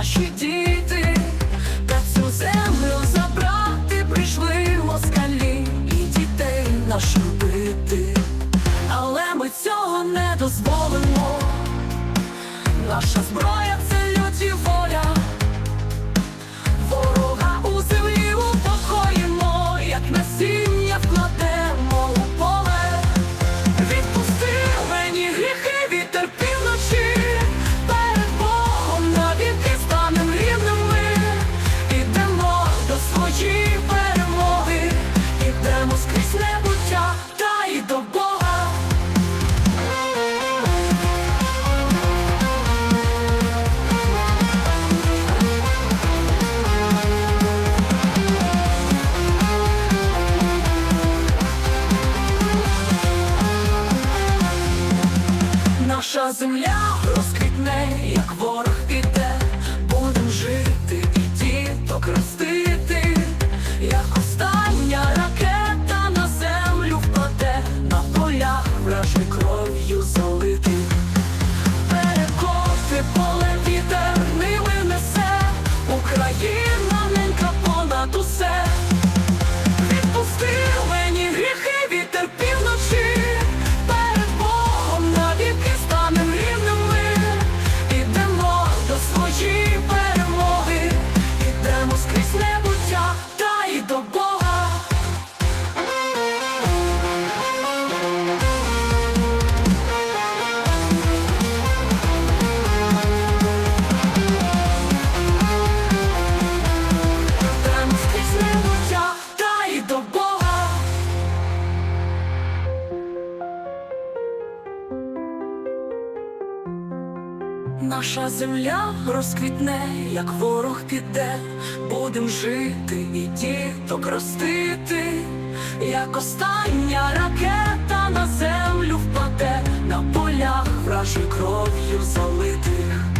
наші діти, та цю землю забрати прийшли москалі і дітей наших бити. Але ми цього не дозволимо. Наша зброя це Земля розквітне, як ворог піде, будем жити і діток ростити, як остання ракета на землю впаде, на полях вражий кров'ю залитих. Перекоти поле вітер ними несе, Україна Наша земля розквітне, як ворог піде, будем жити і діток ростити, як остання ракета на землю впаде, на полях вражу кров'ю залитих.